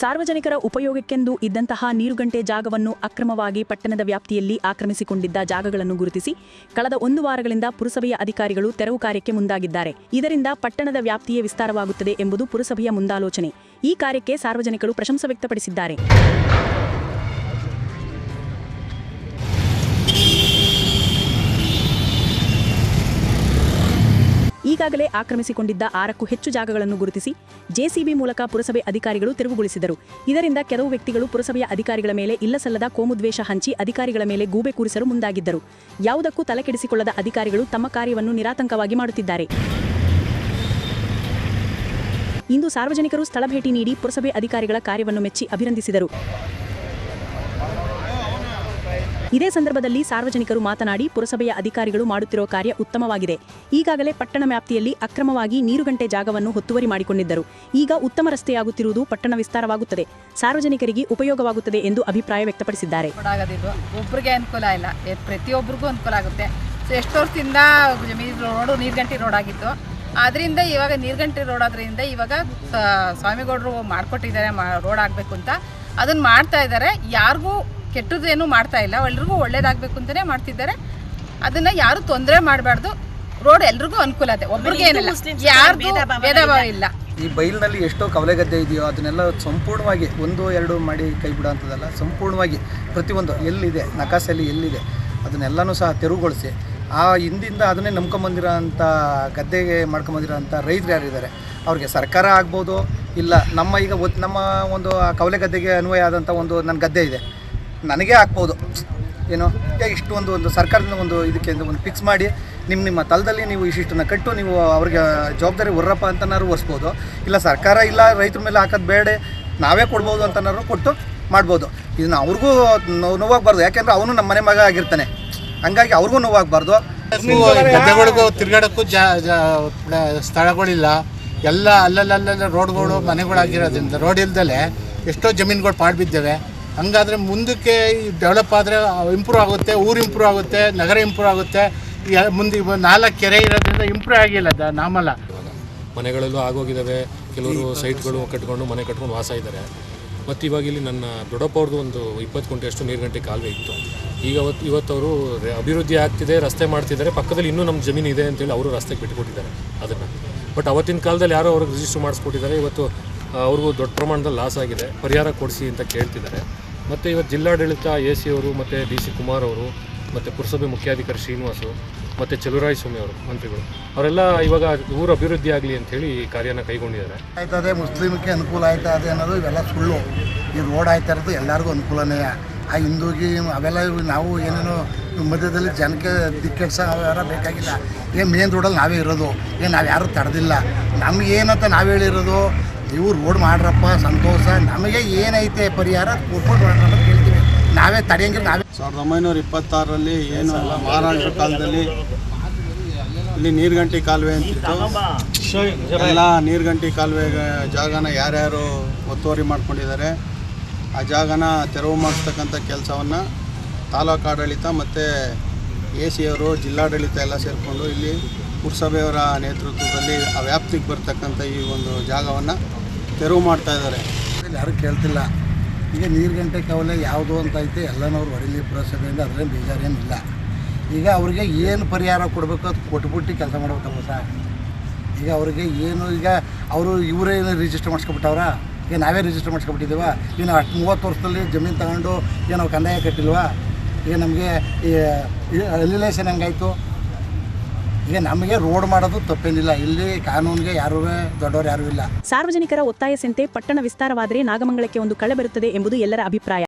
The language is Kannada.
ಸಾರ್ವಜನಿಕರ ಉಪಯೋಗಕ್ಕೆಂದು ಇದ್ದಂತಹ ನೀರುಗಂಟೆ ಜಾಗವನ್ನು ಅಕ್ರಮವಾಗಿ ಪಟ್ಟಣದ ವ್ಯಾಪ್ತಿಯಲ್ಲಿ ಆಕ್ರಮಿಸಿಕೊಂಡಿದ್ದ ಜಾಗಗಳನ್ನು ಗುರುತಿಸಿ ಕಳೆದ ಒಂದು ವಾರಗಳಿಂದ ಪುರಸಭೆಯ ಅಧಿಕಾರಿಗಳು ತೆರವು ಕಾರ್ಯಕ್ಕೆ ಮುಂದಾಗಿದ್ದಾರೆ. ಇದರಿಂದ ಪಟ್ಟಣದ ವ್ಯಾಪ್ತಿಯೇ ವಿಸ್ತಾರವಾಗುತ್ತದೆ ಎಂಬುದು ಪುರಸಭೆಯ ಮುಂದಾಲೋಚನೆ. ಈ ಕಾರ್ಯಕ್ಕೆ ಸಾರ್ವಜನಿಕರು ಪ್ರಶಂಸೆ ವ್ಯಕ್ತಪಡಿಸಿದ್ದಾರೆ. ಈಗಾಗಲೇ ಆಕ್ರಮಿಸಿಕೊಂಡಿದ್ದ ಆರಕ್ಕೂ ಹೆಚ್ಚು ಜಾಗಗಳನ್ನು ಗುರುತಿಸಿ ಜೆಸಿಬಿ ಮೂಲಕ ಪುರಸಭೆ ಅಧಿಕಾರಿಗಳು ತೆರವುಗೊಳಿಸಿದರು. ಇದರಿಂದ ಕೆಲವು ವ್ಯಕ್ತಿಗಳು ಪುರಸಭೆಯ ಅಧಿಕಾರಿಗಳ ಮೇಲೆ ಇಲ್ಲಸಲ್ಲದ ಕೋಮುದ್ವೇಷ ಹಂಚಿ ಅಧಿಕಾರಿಗಳ ಮೇಲೆ ಗೂಬೆ ಕೂರಿಸಲು ಮುಂದಾಗಿದ್ದರು. ಯಾವುದಕ್ಕೂ ತಲೆಕೆಡಿಸಿಕೊಳ್ಳದ ಅಧಿಕಾರಿಗಳು ತಮ್ಮ ಕಾರ್ಯವನ್ನು ನಿರಾತಂಕವಾಗಿ ಮಾಡುತ್ತಿದ್ದಾರೆ. ಇಂದು ಸಾರ್ವಜನಿಕರು ಸ್ಥಳ ಭೇಟಿ ನೀಡಿ ಪುರಸಭೆ ಅಧಿಕಾರಿಗಳ ಕಾರ್ಯವನ್ನು ಮೆಚ್ಚಿ ಅಭಿನಂದಿಸಿದರು. ಇದೇ ಸಂದರ್ಭದಲ್ಲಿ ಸಾರ್ವಜನಿಕರು ಮಾತನಾಡಿ ಪುರಸಭೆಯ ಅಧಿಕಾರಿಗಳು ಮಾಡುತ್ತಿರುವ ಕಾರ್ಯ ಉತ್ತಮವಾಗಿದೆ. ಈಗಾಗಲೇ ಪಟ್ಟಣ ವ್ಯಾಪ್ತಿಯಲ್ಲಿ ಅಕ್ರಮವಾಗಿ ನೀರು ಗಂಟೆ ಜಾಗವನ್ನು ಹೊತ್ತುವರಿ ಮಾಡಿಕೊಂಡಿದ್ದರು. ಈಗ ಉತ್ತಮ ರಸ್ತೆಯಾಗುತ್ತಿರುವುದು ಪಟ್ಟಣ ವಿಸ್ತಾರವಾಗುತ್ತದೆ. ಸಾರ್ವಜನಿಕರಿಗೆ ಉಪಯೋಗವಾಗುತ್ತದೆ ಎಂದು ಅಭಿಪ್ರಾಯ ವ್ಯಕ್ತಪಡಿಸಿದ್ದಾರೆ. ಒಬ್ಬರಿಗೆ ಅನುಕೂಲ ಇಲ್ಲ. ಪ್ರತಿಯೊಬ್ಬರಿಗೂ ಅನುಕೂಲ ಆಗುತ್ತೆ. ಸೊ ಎಷ್ಟು ವರ್ಷದಿಂದ ರೋಡು ನೀರ್ಗಂಟಿ ರೋಡ್ ಆಗಿತ್ತು. ಅದರಿಂದ ಇವಾಗ ನೀರ್ಗಂಟಿ ರೋಡ್ ಆದ್ರಿಂದ ಇವಾಗ ಸ್ವಾಮಿಗೌಡರು ಮಾಡಿಕೊಟ್ಟಿದ್ದಾರೆ ರೋಡ್ ಆಗಬೇಕು ಅಂತ. ಅದನ್ನು ಮಾಡ್ತಾ ಇದ್ದಾರೆ. ಯಾರಿಗೂ ಕೆಟ್ಟದ್ದೇನು ಮಾಡ್ತಾ ಇಲ್ಲ. ಎಲ್ರಿಗೂ ಒಳ್ಳೇದಾಗಬೇಕು ಅಂತಲೇ ಮಾಡ್ತಿದ್ದಾರೆ. ಅದನ್ನು ಯಾರು ತೊಂದರೆ ಮಾಡಬಾರ್ದು. ರೋಡ್ ಎಲ್ರಿಗೂ ಅನುಕೂಲ ಅದೇ ಒಬ್ರಿಗೆ ಏನಿಲ್ಲ. ಯಾರು ಭೇದ ಭಾವ ಇಲ್ಲ. ಈ ಬೈಲ್ನಲ್ಲಿ ಎಷ್ಟೋ ಕವಲೆ ಗದ್ದೆ ಇದೆಯೋ ಅದನ್ನೆಲ್ಲ ಸಂಪೂರ್ಣವಾಗಿ ಒಂದು ಎರಡು ಮಾಡಿ ಕೈ ಬಿಡೋ ಅಂಥದ್ದಲ್ಲ ಸಂಪೂರ್ಣವಾಗಿ ಪ್ರತಿಯೊಂದು ಎಲ್ಲಿದೆ ನಕಾಸಲ್ಲಿ ಎಲ್ಲಿದೆ ಅದನ್ನೆಲ್ಲನೂ ಸಹ ತೆರವುಗೊಳಿಸಿ. ಆ ಹಿಂದಿಂದ ಅದನ್ನೇ ನಂಬ್ಕೊಂಬಂದಿರೋ ಅಂಥ ಗದ್ದೆಗೆ ಮಾಡ್ಕೊಂಬಂದಿರೋ ಅಂಥ ರೈತರು ಯಾರಿದ್ದಾರೆ ಅವ್ರಿಗೆ ಸರ್ಕಾರ ಆಗ್ಬೋದು ಇಲ್ಲ ನಮ್ಮ ಈಗ ನಮ್ಮ ಒಂದು ಆ ಕವಲೆ ಗದ್ದೆಗೆ ಅನ್ವಯ ಆದಂಥ ಒಂದು ನನ್ನ ಗದ್ದೆ ಇದೆ. ನನಗೇ ಹಾಕ್ಬೋದು ಏನು ಇಷ್ಟೊಂದು ಇಷ್ಟು ಒಂದು ಸರ್ಕಾರದಿಂದ ಒಂದು ಇದಕ್ಕೆ ಒಂದು ಫಿಕ್ಸ್ ಮಾಡಿ ನಿಮ್ಮ ನಿಮ್ಮ ತಲದಲ್ಲಿ ನೀವು ಇಷ್ಟಿಷ್ಟನ್ನು ಕಟ್ಟು, ನೀವು ಅವ್ರಿಗೆ ಜವಾಬ್ದಾರಿ ಹೊರ್ರಪ್ಪ ಅಂತನಾದ್ರು ಒರೆಸ್ಬೋದು ಇಲ್ಲ, ಸರ್ಕಾರ ಇಲ್ಲ, ರೈತರ ಮೇಲೆ ಹಾಕೋದು ಬೇಡ, ನಾವೇ ಕೊಡ್ಬೋದು ಅಂತನಾದ್ರು ಕೊಟ್ಟು ಮಾಡ್ಬೋದು. ಇದನ್ನ ಅವ್ರಿಗೂ ನೋವು ನೋವಾಗಬಾರ್ದು. ಯಾಕೆಂದ್ರೆ ಅವನು ನಮ್ಮ ಮನೆ ಮಗ ಆಗಿರ್ತಾನೆ. ಹಂಗಾಗಿ ಅವ್ರಿಗೂ ನೋವಾಗಬಾರ್ದು. ಗದ್ದೆಗಳಿಗೂ ತಿರ್ಗಾಡಕ್ಕೂ ಜಾ ಸ್ಥಳಗಳಿಲ್ಲ. ಎಲ್ಲ ಅಲ್ಲಲ್ಲಲ್ಲ ರೋಡ್ಗಳು ಮನೆಗಳಾಗಿರೋದ್ರಿಂದ, ರೋಡ್ ಇಲ್ದಲೆ ಎಷ್ಟೋ ಜಮೀನುಗಳು ಪಾಳು ಬಿದ್ದೇವೆ ಹಂಗಾದ್ರೆ ಮುಂದಕ್ಕೆ ಡೆವಲಪ್ ಆದರೆ ಇಂಪ್ರೂವ್ ಆಗುತ್ತೆ ಊರು ಇಂಪ್ರೂವ್ ಆಗುತ್ತೆ ನಗರ ಇಂಪ್ರೂವ್ ಆಗುತ್ತೆ. ಮುಂದೆ ನಾಲ್ಕು ಕೆರೆ ಇರೋದ್ರಿಂದ ಇಂಪ್ರೂವ್ ಆಗಿಲ್ಲ ದ ನಾಮಲ್ಲ. ಮನೆಗಳಲ್ಲೂ ಆಗೋಗಿದ್ದಾವೆ ಕೆಲವರು ಸೈಟ್ಗಳು ಕಟ್ಕೊಂಡು ಮನೆ ಕಟ್ಕೊಂಡು ವಾಸ ಇದ್ದಾರೆ. ಮತ್ತು ಇವಾಗ ಇಲ್ಲಿ ನನ್ನ ದೊಡ್ಡಪ್ಪ ಅವ್ರದ್ದು ಒಂದು ಇಪ್ಪತ್ತು ಕುಂಟೆಯಷ್ಟು ನೀರು ಗಂಟೆ ಕಾಲುವೆ ಇತ್ತು. ಈಗ ಅವತ್ತು ಇವತ್ತವರು ಅಭಿವೃದ್ಧಿ ಆಗ್ತಿದೆ ರಸ್ತೆ ಮಾಡ್ತಿದ್ದಾರೆ. ಪಕ್ಕದಲ್ಲಿ ಇನ್ನೂ ನಮ್ಮ ಜಮೀನು ಇದೆ ಅಂತೇಳಿ ಅವರು ರಸ್ತೆಗೆ ಬಿಟ್ಟುಕೊಟ್ಟಿದ್ದಾರೆ ಅದನ್ನು. ಬಟ್ ಅವತ್ತಿನ ಕಾಲದಲ್ಲಿ ಯಾರೋ ಅವ್ರಿಗೆ ರಿಜಿಸ್ಟರ್ ಮಾಡಿಸ್ಕೊಟ್ಟಿದ್ದಾರೆ. ಇವತ್ತು ಅವ್ರಿಗೂ ದೊಡ್ಡ ಪ್ರಮಾಣದಲ್ಲಿ ಲಾಸ್ ಆಗಿದೆ. ಪರಿಹಾರ ಕೊಡಿಸಿ ಅಂತ ಕೇಳ್ತಿದ್ದಾರೆ. ಮತ್ತು ಇವತ್ತು ಜಿಲ್ಲಾಡಳಿತ, ಎ ಸಿ ಅವರು, ಮತ್ತು ಡಿ ಸಿ ಕುಮಾರ್ ಅವರು, ಮತ್ತು ಪುರಸಭೆ ಮುಖ್ಯಾಧಿಕಾರಿ ಶ್ರೀನಿವಾಸು ಮತ್ತು ಚಲುರಾಯ ಸ್ವಾಮಿ ಅವರು, ಮಂತ್ರಿಗಳು, ಅವರೆಲ್ಲ ಇವಾಗ ಊರ ಅಭಿವೃದ್ಧಿ ಆಗಲಿ ಅಂಥೇಳಿ ಈ ಕಾರ್ಯನ ಕೈಗೊಂಡಿದ್ದಾರೆ. ಆಯ್ತದೆ, ಮುಸ್ಲಿಮ್ಗೆ ಅನುಕೂಲ ಆಯ್ತದೆ ಅನ್ನೋದು ಇವೆಲ್ಲ ಸುಳ್ಳು. ಈ ರೋಡ್ ಆಯ್ತಾ ಇರೋದು ಎಲ್ಲರಿಗೂ ಅನುಕೂಲನೇ. ಆ ಹಿಂದೂಗಿ ಅವೆಲ್ಲ ನಾವು ಏನೇನೋ ಮಧ್ಯದಲ್ಲಿ ಜನಕ್ಕೆ ದಿಕ್ಕೆಟ್ಸ ಅವರ ಬೇಕಾಗಿಲ್ಲ ಏನು ಮೇನ್ ರೋಡಲ್ಲಿ ನಾವೇ ಇರೋದು. ಏನು ನಾವು ಯಾರೂ ತಡೆದಿಲ್ಲ. ನಮ್ಗೆ ಏನಂತ ನಾವು ಹೇಳಿರೋದು? ನೀವು ರೋಡ್ ಮಾಡ್ರಪ್ಪ, ಸಂತೋಷ, ನಮಗೆ ಏನೈತೆ ಪರಿಹಾರ ನಾವೇ ತಡೆಯಂಗಿಲ್ಲ, ನಾವೇ ಸಾವಿರದ ಒಂಬೈನೂರ ಇಪ್ಪತ್ತಾರರಲ್ಲಿ ಏನು ಮಹಾರಾಷ್ಟ್ರ ಕಾಲದಲ್ಲಿ ಇಲ್ಲಿ ನೀರ್ಗಂಟಿ ಕಾಲುವೆ ಅಂತಿತ್ತು. ಎಲ್ಲ ನೀರ್ಗಂಟಿ ಕಾಲುವೆ ಜಾಗನ ಯಾರ್ಯಾರು ಒತ್ತುವರಿ ಮಾಡ್ಕೊಂಡಿದ್ದಾರೆ, ಆ ಜಾಗನ ತೆರವು ಮಾಡಿಸ್ತಕ್ಕಂಥ ಕೆಲಸವನ್ನು ತಾಲೂಕು ಆಡಳಿತ ಮತ್ತು ಎ ಸಿ ಅವರು, ಜಿಲ್ಲಾಡಳಿತ ಎಲ್ಲ ಸೇರಿಕೊಂಡು ಇಲ್ಲಿ ಪುರಸಭೆಯವರ ನೇತೃತ್ವದಲ್ಲಿ ಆ ವ್ಯಾಪ್ತಿಗೆ ಬರ್ತಕ್ಕಂಥ ಈ ಒಂದು ಜಾಗವನ್ನು ತೆರವು ಮಾಡ್ತಾ ಇದ್ದಾರೆ. ಯಾರು ಕೇಳ್ತಿಲ್ಲ. ಈಗ ನೀರು ಗಂಟೆ ಕವಲೆ ಯಾವುದು ಅಂತ ಐತೆ, ಎಲ್ಲನವ್ರು ಹೊಡಿಲಿ ಪುರಸಭೆಯಿಂದ, ಅದರಲ್ಲಿ ಬೇಜಾರೇನಿಲ್ಲ. ಈಗ ಅವ್ರಿಗೆ ಏನು ಪರಿಹಾರ ಕೊಡಬೇಕು ಅದು ಕೊಟ್ಬಿಟ್ಟು ಕೆಲಸ ಮಾಡ್ಬೇಕಲ್ಲ ಸರ್ ಈಗ ಅವ್ರಿಗೆ ಏನು, ಈಗ ಅವರು ಇವರೇ ರಿಜಿಸ್ಟರ್ ಮಾಡಿಸ್ಕೊಬಿಟ್ಟವ್ರ? ಈಗ ನಾವೇ ರಿಜಿಸ್ಟರ್ ಮಾಡಿಸ್ಕೊಬಿಟ್ಟಿದ್ದೀವ? ನಾವು ಅಷ್ಟು ಮೂವತ್ತು ವರ್ಷದಲ್ಲಿ ಜಮೀನು ತಗೊಂಡು ಏನು ಕಂದಾಯ ಕಟ್ಟಿಲ್ವಾ? ಈಗ ನಮಗೆ ಈ ರಿಲೇಷನ್ ಹೆಂಗಾಯ್ತು? ಈಗ ನಮಗೆ ರೋಡ್ ಮಾಡೋದು ತಪ್ಪೇನಿಲ್ಲ. ಇಲ್ಲಿ ಕಾನೂನಿಗೆ ಯಾರು ದೊಡ್ಡವರು ಯಾರು ಇಲ್ಲ. ಸಾರ್ವಜನಿಕರ ಒತ್ತಾಯಸಂತೆ ಪಟ್ಟಣ ವಿಸ್ತಾರವಾದರೆ ನಾಗಮಂಗಲಕ್ಕೆ ಒಂದು ಕಳೆ ಬರುತ್ತದೆ ಎಂಬುದು ಎಲ್ಲರ ಅಭಿಪ್ರಾಯ.